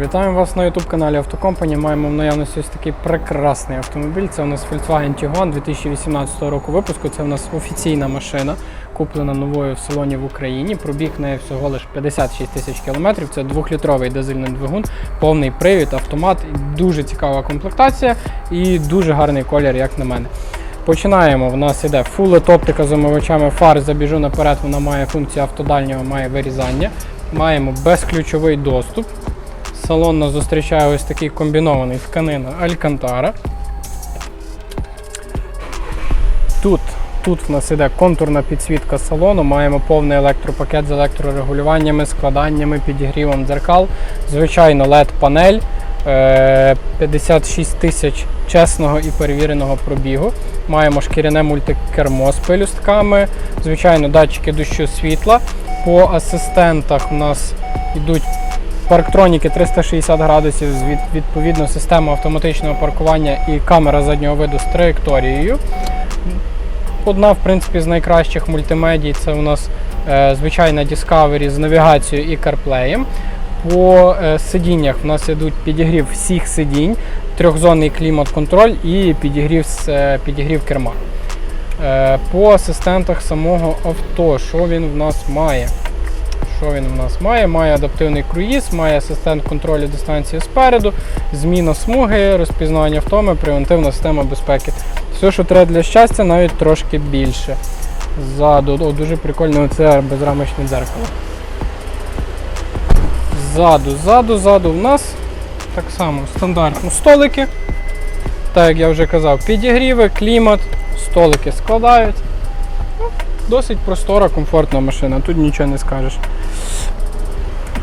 Вітаємо вас на youtube каналі Автокомпані. Маємо в наявності ось такий прекрасний автомобіль. Це у нас Volkswagen Tiguan 2018 року випуску. Це у нас офіційна машина, куплена новою в салоні в Україні. Пробіг неї всього лише 56 тисяч кілометрів. Це двохлітровий дизельний двигун, повний привід, автомат, дуже цікава комплектація і дуже гарний колір, як на мене. Починаємо. В нас іде LED оптика з омивачами фар. Забіжу наперед. Вона має функцію автодальнього, має вирізання. Маємо безключовий доступ. Салон нас зустрічає ось такий комбінований тканина Алькантара. Тут, тут в нас іде контурна підсвітка салону, маємо повний електропакет з електрорегулюваннями, складаннями, підігрівом дзеркал. Звичайно, LED-панель. е, 56 тисяч чесного і перевіреного пробігу. Маємо шкіряне мультикермо з пелюстками, звичайно, датчики дощу світла. По асистентах у нас йдуть парктроніки 360 градусів, відповідно система автоматичного паркування і камера заднього виду з траєкторією. Одна, в принципі, з найкращих мультимедій це у нас е, звичайна Discovery з навігацією і CarPlay. По е, сидіннях в нас ідуть підігрів всіх сидінь, трьохзонний клімат-контроль і підігрів, е, підігрів керма. Е, По асистентах самого авто, що він в нас має? Що він в нас має? Має адаптивний круїз, має асистент контролю дистанції спереду, зміна смуги, розпізнавання втоми, превентивна система безпеки. Все, що треба для щастя, навіть трошки більше. Ззаду, о, дуже прикольне оце безрамочне дзеркало. Ззаду, ззаду, ззаду в нас так само стандартно столики. Так як я вже казав, підігріви, клімат, столики складають. Досить простора, комфортна машина, тут нічого не скажеш.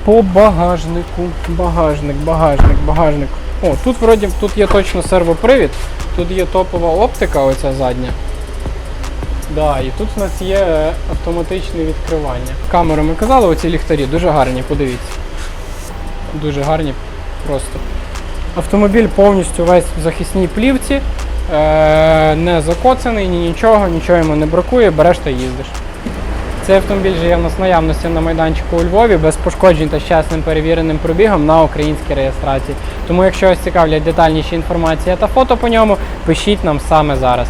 По багажнику, багажник, багажник, багажник. О, тут вроді тут є точно сервопривід, тут є топова оптика, оця задня. Да, і тут у нас є е, автоматичне відкривання. Камеру ми казали, оці ліхтарі дуже гарні, подивіться. Дуже гарні просто. Автомобіль повністю весь в захисній плівці, не закоцаний, ні нічого, нічого йому не бракує, береш та їздиш. Цей автомобіль же є в нас наявності на майданчику у Львові без пошкоджень та з чесним перевіреним пробігом на українській реєстрації. Тому, якщо вас цікавлять детальніші інформація та фото по ньому, пишіть нам саме зараз.